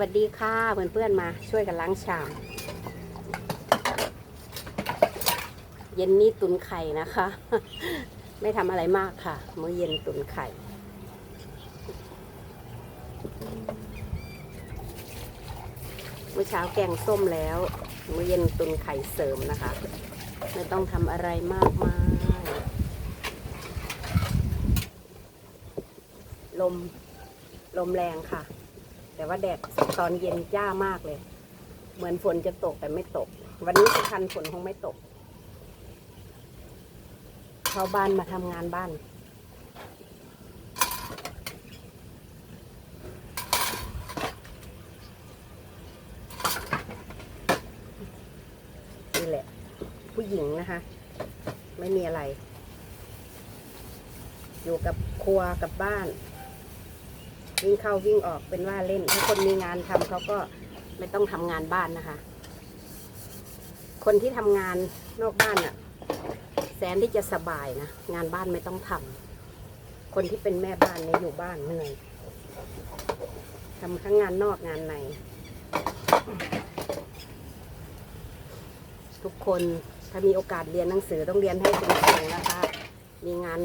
วัสดีค่ะเพื่อนๆมาช่วยกันล้างชาม เย็นนี้ตุนไข่นะคะ ไม่ทำอะไรมากค่ะ มื้อเย็นตุนไข่เมื่อเช้าแกงส้มแล้ว มื้อเย็นตุนไข่เสริมนะคะ ไม่ต้องทำอะไรมากมายลม ลมแรงค่ะ แต่ว่าแดดตอนเย็นจ้ามากเลย เหมือนฝนจะตกแต่ไม่ตก วันนี้สุพรรณฝนคงไม่ตกเข้าบ้านมาทำงานบ้าน นี่แหละ ผู้หญิงนะคะ ไม่มีอะไร อยู่กับครัวกับบ้าน วิ่งเข้าวิ่งออกเป็นว่าเล่น ถ้าคนมีงานทำเขาก็ไม่ต้องทำงานบ้านนะคะ คนที่ทำงานนอกบ้านอะแสนที่จะสบายนะ งานบ้านไม่ต้องทำคนที่เป็นแม่บ้านเนี่ยอยู่บ้านเหนื่อยทำทั้งงานนอกงานใน ทุกคนถ้ามีโอกาสเรียนหนังสือต้องเรียนให้สูงนะคะ มีงาน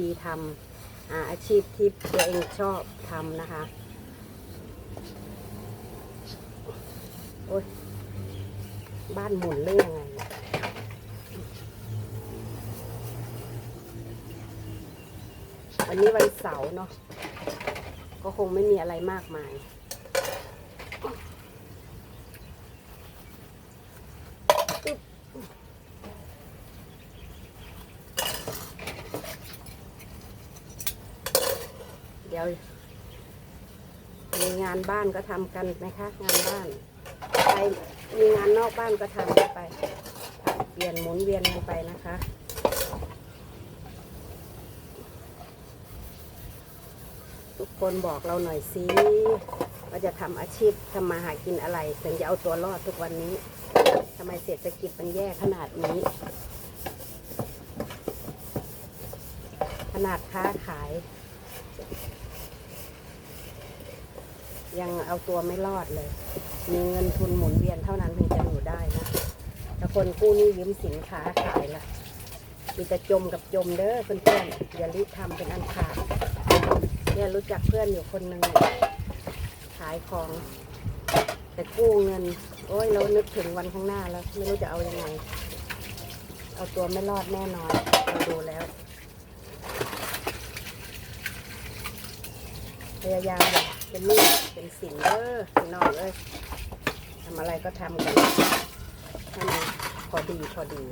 ดีๆทำ อาอาชีพที่ตัวเองชอบทำนะคะ โอ๊ยบ้านหมุนเรื่องยังไงเนี่ยวันนี้วันเสาร์เนาะ ก็คงไม่มีอะไรมากมาย เดี๋ยวมีงานบ้านก็ทำกันนะคะ งานบ้านใครมีงานนอกบ้านก็ทำกันไปเปลี่ยนหมุนเวียนกันไปนะคะทุกคนบอกเราหน่อยสิว่าจะทำอาชีพทำมาหากินอะไรถึงจะเอาตัวรอดทุกวันนี้ทำไมเศรษฐกิจมันแย่ขนาดนี้ ขนาดค้าขาย ยังเอาตัวไม่รอดเลย มีเงินทุนหมุนเวียนเท่านั้นถึงจะอยู่ได้นะถ้าคนกู้หนี้ยืมสินค้าขายล่ะ มีแต่จมกับจมเด้อเพื่อนๆอย่ารีบทำเป็นอันขาดเนี่ยรู้จักเพื่อนอยู่คนหนึ่งขายของ แต่กู้เงิน โอ้ยเรานึกถึงวันข้างหน้าแล้ว ไม่รู้จะเอายังไง เอาตัวไม่รอดแน่นอนเราดูแล้วพยายามอย่า เป็นนี้เป็นสินเด้อพี่น้องเอ้ยทำอะไรก็ทำกันให้มันพอดีพอดี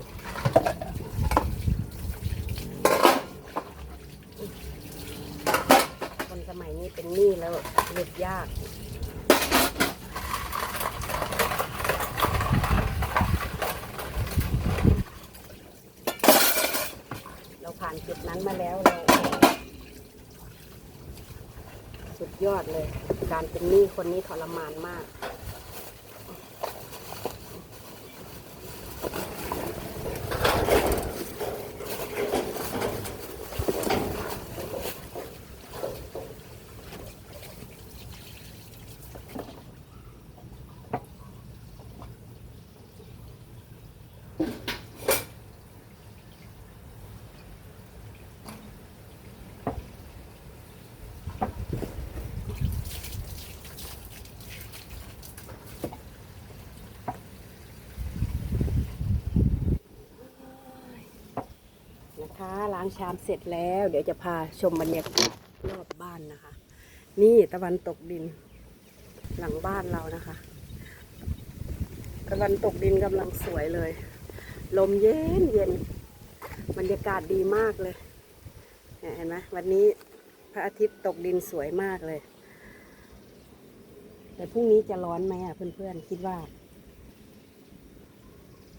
คนสมัยนี้เป็นหนี้แล้วหลุดยากเราผ่านจุดนั้นมาแล้วเรา สุดยอดเลย การเป็นหนี้คนนี้ทรมานมาก นะคะล้างชามเสร็จแล้ว เดี๋ยวจะพาชมบรรยากาศรอบบ้านนะคะ นี่ตะวันตกดิน หลังบ้านเรานะคะ ตะวันตกดินกำลังสวยเลย ลมเย็นเย็นบรรยากาศดีมากเลยเนี่ยเห็นไหมวันนี้พระอาทิตย์ตกดินสวยมากเลย แต่พรุ่งนี้จะร้อนไหมอะเพื่อนๆคิดว่า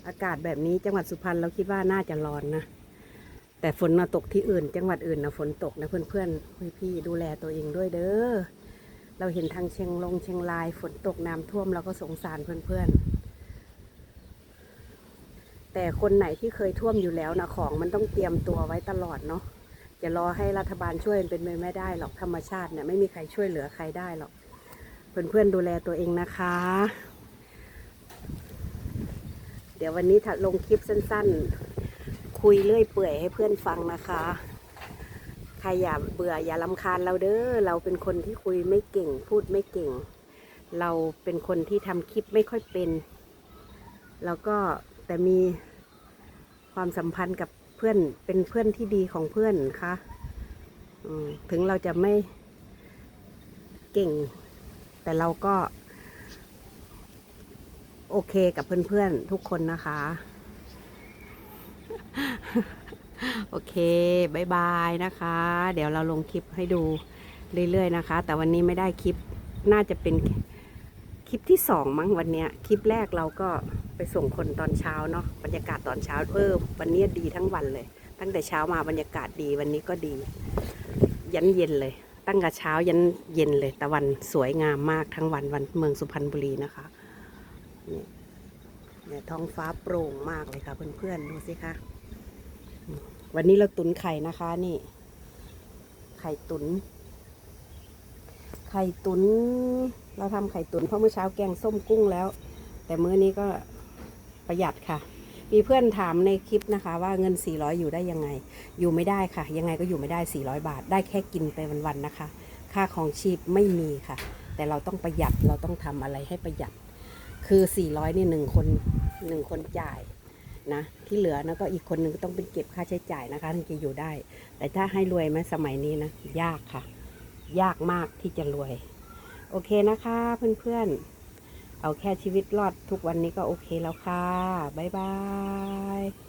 อากาศแบบนี้จังหวัดสุพรรณเราคิดว่าน่าจะร้อนนะ แต่ฝนมาตกที่อื่น จังหวัดอื่นนะฝนตกนะเพื่อนเพื่อนๆพี่ดูแลตัวเองด้วยเด้อเราเห็นทางเชียงลงเชียงราย ฝนตกน้ำท่วมเราก็สงสารเพื่อนเพื่อนๆแต่คนไหนที่เคยท่วมอยู่แล้วนะของมันต้องเตรียมตัวไว้ตลอดเนาะจะรอให้รัฐบาลช่วยเป็นไปไม่ได้หรอกธรรมชาติเนี่ยไม่มีใครช่วยเหลือใครได้หรอกเพื่อนๆดูแลตัวเองนะคะ เดี๋ยววันนี้ถ้าลงคลิปสั้น ๆ คุยเลื่อยเปื่อยให้เพื่อนฟังนะคะใครอย่าเบื่ออย่าลำคาญเราเด้อเราเป็นคนที่คุยไม่เก่ง พูดไม่เก่ง เราเป็นคนที่ทำคลิปไม่ค่อยเป็น แล้วก็แต่มีความสัมพันธ์กับเพื่อนเป็นเพื่อนที่ดีของเพื่อนค่ะถึงเราจะไม่เก่ง แต่เราก็ โอเคกับเพื่อนๆทุกคนนะคะ โอเคบายบายนะคะ เดี๋ยวเราลงคลิปให้ดูเรื่อยๆนะคะ แต่วันนี้ไม่ได้คลิปน่าจะเป็นคลิปที่สองมั้งวันเนี้ยคลิปแรกเราก็ไปส่งคนตอนเช้าเนาะบรรยากาศตอนเช้าเออวันนี้ดีทั้งวันเลย ตั้งแต่เช้ามาบรรยากาศดีวันนี้ก็ดี ยันเย็นเลย ตั้งแต่เช้ายันเย็นเลยตะวันสวยงามมากทั้งวันวันเมืองสุพรรณบุรีนะคะนี่เนี่ยท้องฟ้าโปร่งมากเลยค่ะเพื่อนๆดูสิคะ วันนี้เราตุนไข่นะคะนี่ ไข่ตุน ไข่ตุน เราทำไข่ตุนเพราะเมื่อเช้าแกงส้มกุ้งแล้ว แต่มื้อนี้ก็ประหยัดค่ะ มีเพื่อนถามในคลิปนะคะ ว่าเงิน 400 อยู่ได้ยังไง อยู่ไม่ได้ค่ะ ยังไงก็อยู่ไม่ได้ 400 บาท ได้แค่กินไปวันๆนะคะ ค่าของชีพไม่มีค่ะ แต่เราต้องประหยัดเราต้องทำอะไรให้ประหยัด คือ 400 นี่หนึ่งคนหนึ่งคนจ่าย นะที่เหลือนะก็อีกคนหนึ่งต้องเป็นเก็บค่าใช้จ่ายนะคะถึงจะอยู่ได้ แต่ถ้าให้รวยไหมสมัยนี้นะยากค่ะ ยากมากที่จะรวย โอเคนะคะเพื่อนๆเอาแค่ชีวิตรอดทุกวันนี้ก็โอเคแล้วค่ะบ๊ายบาย